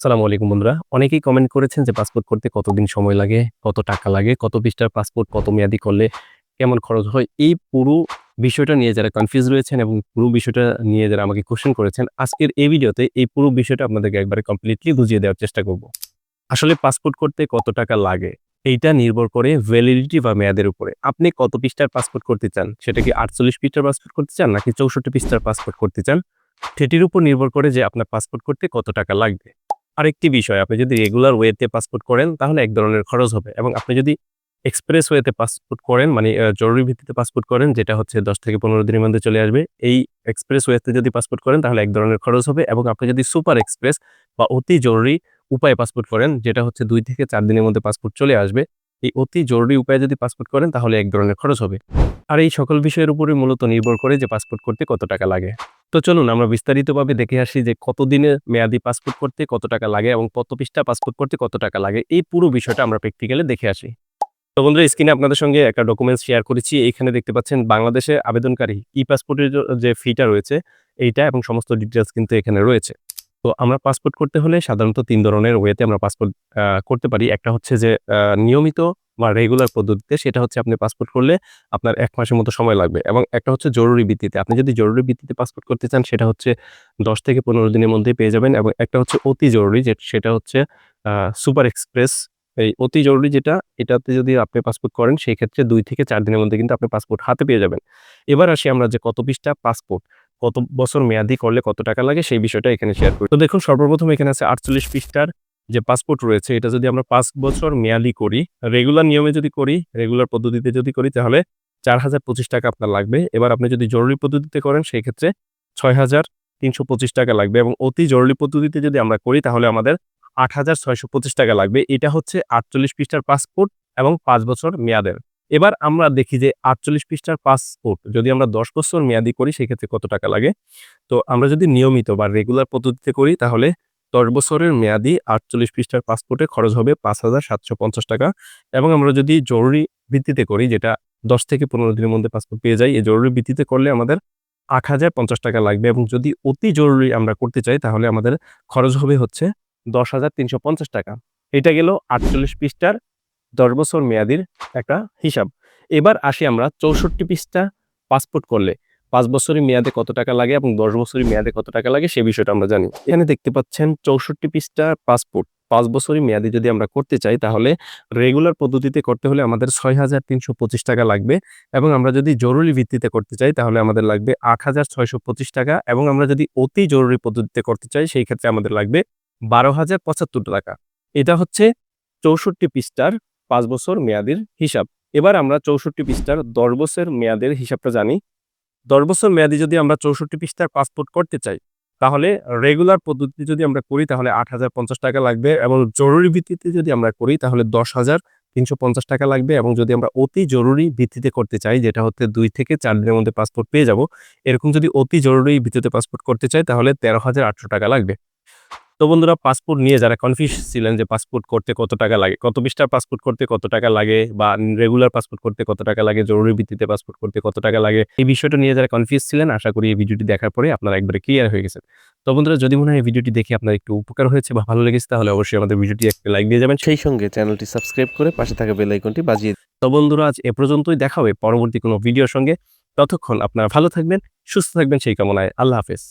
সালামু আলাইকুম, বন্ধুরা। অনেকেই কমেন্ট করেছেন যে পাসপোর্ট করতে কতদিন সময় লাগে, কত টাকা লাগে, কত পৃষ্ঠার পাসপোর্ট কত মেয়াদি করলে কেমন খরচ হয়? এই পুরো বিষয়টা নিয়ে যারা কনফিউজ রয়েছেন এবং পুরো বিষয়টা নিয়ে যারা আমাকে কোশ্চেন করেছেন, আজকের এই ভিডিওতে এই পুরো বিষয়টা আপনাদেরকে একবারে কমপ্লিটলি বুঝিয়ে দেওয়ার চেষ্টা করব। আসলে পাসপোর্ট করতে কত টাকা লাগে, এইটা নির্ভর করে ভ্যালিডিটি বা মেয়াদের উপরে। আপনি কত পৃষ্ঠার পাসপোর্ট করতে চান? সেটা কি আটচল্লিশ পৃষ্ঠার পাসপোর্ট করতে চান, নাকি চৌষট্টি পৃষ্ঠার পাসপোর্ট করতে চান? সেটির উপর নির্ভর করে যে আপনার পাসপোর্ট করতে কত টাকা লাগবে। আরেকটি বিষয়, আপনি যদি রেগুলার ওয়েতে পাসপোর্ট করেন, তাহলে এক ধরনের খরচ হবে। এবং আপনি যদি এক্সপ্রেস ওয়েতে পাসপোর্ট করেন মানে জরুরি ভিত্তিতে পাসপোর্ট করেন, যেটা হচ্ছে দশ থেকে পনেরো দিনের মধ্যে চলে আসবে, এই এক্সপ্রেস ওয়েতে যদি পাসপোর্ট করেন, তাহলে এক ধরনের খরচ হবে। এবং আপনি যদি সুপার এক্সপ্রেস বা অতি জরুরি উপায়ে পাসপোর্ট করেন, যেটা হচ্ছে দুই থেকে চার দিনের মধ্যে পাসপোর্ট চলে আসবে, এই অতি জরুরি উপায়ে যদি পাসপোর্ট করেন, তাহলে এক ধরনের খরচ হবে। আর এই সকল বিষয়ের উপরে মূলত নির্ভর করে যে পাসপোর্ট করতে কত টাকা লাগে। তো চলুন আমরা বিস্তারিতভাবে দেখে আসি যে কতদিনে মেয়াদি পাসপোর্ট করতে কত টাকা লাগে এবং কত পৃষ্ঠা পাসপোর্ট করতে কত টাকা লাগে। এই পুরো বিষয়টা আমরা প্র্যাকটিক্যালি দেখে আসি। তো বন্ধুরা স্ক্রিনে আপনাদের সঙ্গে একটা ডকুমেন্টস শেয়ার করেছি। এইখানে দেখতে পাচ্ছেন বাংলাদেশে আবেদনকারী ই পাসপোর্টের যে ফিটা রয়েছে, এইটা এবং সমস্ত ডিটেলস কিন্তু এখানে রয়েছে। তো আমরা পাসপোর্ট করতে হলে সাধারণত তিন ধরনের ওয়েতে আমরা পাসপোর্ট করতে পারি। একটা হচ্ছে যে নিয়মিত বা রেগুলার পদ্ধতিতে সেটা হচ্ছে আপনি পাসপোর্ট করলে আপনার এক মাসের মতো সময় লাগবে। এবং একটা হচ্ছে জরুরি ভিত্তিতে। আপনি যদি জরুরি ভিত্তিতে পাসপোর্ট করতে চান, সেটা হচ্ছে দশ থেকে পনেরো দিনের মধ্যেই পেয়ে যাবেন। এবং একটা হচ্ছে অতি জরুরি যে, সেটা হচ্ছে সুপার এক্সপ্রেস এই অতি জরুরি যেটা, এটাতে যদি আপনি পাসপোর্ট করেন সেই ক্ষেত্রে দুই থেকে চার দিনের মধ্যে কিন্তু আপনি পাসপোর্ট হাতে পেয়ে যাবেন। এবার আসি আমরা যে, কত পৃষ্ঠা পাসপোর্ট কত বছর মেয়াদি করলে কত টাকা লাগে, সেই বিষয়টা এখানে শেয়ার করি। তো দেখুন, সর্বপ্রথম এখানে আছে আটচল্লিশ পৃষ্ঠার যে পাসপোর্ট রয়েছে, এটা যদি আমরা পাঁচ বছর মেয়াদি করি রেগুলার নিয়মে যদি করি রেগুলার পদ্ধতিতে যদি করি, তাহলে চার হাজার পঁচিশ টাকা আপনার লাগবে। এবার আপনি যদি জরুরি পদ্ধতিতে করেন সেই ক্ষেত্রে ছয় হাজার তিনশো পঁচিশ টাকা লাগবে এবং অতি জরুরি পদ্ধতিতে যদি আমরা করি, তাহলে আমাদের আট হাজার ছয়শো পঁচিশ টাকা লাগবে। এটা হচ্ছে আটচল্লিশ পৃষ্ঠার পাসপোর্ট এবং পাঁচ বছর মেয়াদের। এবার আমরা দেখি যে আটচল্লিশ পৃষ্ঠার পাসপোর্ট যদি আমরা দশ বছর মেয়াদি করি, সেক্ষেত্রে কত টাকা লাগে? তো আমরা যদি নিয়মিত বা রেগুলার পদ্ধতিতে করি, তাহলে দশ বছরের মেয়াদি আটচল্লিশ পৃষ্ঠার পাসপোর্টে খরচ হবে পাঁচ হাজার সাতশো পঞ্চাশ টাকা এবং আমরা যদি জরুরি ভিত্তিতে করি, যেটা দশ থেকে পনেরো দিনের মধ্যে পাসপোর্ট পেয়ে যাই, এই জরুরি ভিত্তিতে করলে আমাদের আট হাজার পঞ্চাশ টাকা লাগবে এবং যদি অতি জরুরি আমরা করতে চাই, তাহলে আমাদের খরচ হবে হচ্ছে দশ হাজার তিনশো পঞ্চাশ টাকা। এটা গেল আটচল্লিশ পৃষ্ঠার দশ বছর মেয়াদির একটা হিসাব। এবার আসি আমরা চৌষট্টি পৃষ্ঠা পাসপোর্ট করলে। পাঁচ বছরের মেয়াদে কত টাকা লাগে এবং দশ বছরের মেয়াদে কত টাকা লাগে সে বিষয়টা আমরা জানি। এখানে দেখতে পাচ্ছেন চৌষট্টি পৃষ্ঠা পাসপোর্ট। পাঁচ বছরের মেয়াদি যদি আমরা করতে চাই, তাহলে রেগুলার পদ্ধতিতে করতে হলে আমাদের ছয় হাজার তিনশো পঁচিশ টাকা লাগবে এবং আমরা যদি জরুরি ভিত্তিতে করতে চাই, তাহলে আমাদের লাগবে আট হাজার ছয়শো পঁচিশ টাকা এবং আমরা যদি অতি জরুরি পদ্ধতিতে করতে চাই, সেই ক্ষেত্রে আমাদের লাগবে বারো হাজার পঁচাত্তর টাকা। এটা হচ্ছে চৌষট্টি পৃষ্ঠার পাঁচ বছর মেয়াদের হিসাব। এবার আমরা চৌষট্টি পৃষ্ঠার দশ বছর মেয়াদের হিসাবটা জানি। দশ বছর মেয়াদি যদি আমরা চৌষট্টি পৃষ্ঠার পাসপোর্ট করতে চাই, তাহলে রেগুলার পদ্ধতিতে যদি আমরা করি, তাহলে আট হাজার পঞ্চাশ টাকা লাগবে এবং জরুরি ভিত্তিতে যদি আমরা করি, তাহলে দশ হাজার তিনশো পঞ্চাশ টাকা লাগবে এবং যদি আমরা অতি জরুরি ভিত্তিতে করতে চাই, যেটা হচ্ছে দুই থেকে চার দিনের মধ্যে পাসপোর্ট পেয়ে যাব, এরকম যদি অতি জরুরি ভিত্তিতে পাসপোর্ট করতে চাই, তাহলে তেরো হাজার আটশো টাকা লাগবে। তো বন্ধুরা পাসপোর্ট নিয়ে যারা কনফিউজ ছিলেন যে পাসপোর্ট করতে কত টাকা লাগে কত পৃষ্ঠার পাসপোর্ট করতে কত টাকা লাগে বা রেগুলার পাসপোর্ট করতে কত টাকা লাগে জরুরি ভিত্তিতে পাসপোর্ট করতে কত টাকা লাগে এই বিষয়টা নিয়ে যারা কনফিউজ ছিলেন আশা করি এই ভিডিওটি দেখার পরে আপনারা একবারে ক্লিয়ার হয়ে গেছেন। তো বন্ধুরা যদি মনে হয় এই ভিডিওটি দেখে আপনার একটু উপকার হয়েছে বা ভালো লেগেছে তাহলে অবশ্যই আমাদের ভিডিওটি একটা লাইক দিয়ে যাবেন। সেই সঙ্গে চ্যানেলটি সাবস্ক্রাইব করে পাশে থাকা বেল আইকনটি বাজিয়ে তো বন্ধুরা আজ এ পর্যন্তই দেখা হবে পরবর্তী কোনো ভিডিওর সঙ্গে। ততক্ষণ আপনারা ভালো থাকবেন সুস্থ থাকবেন সেই কামনায় আল্লাহ হাফেজ।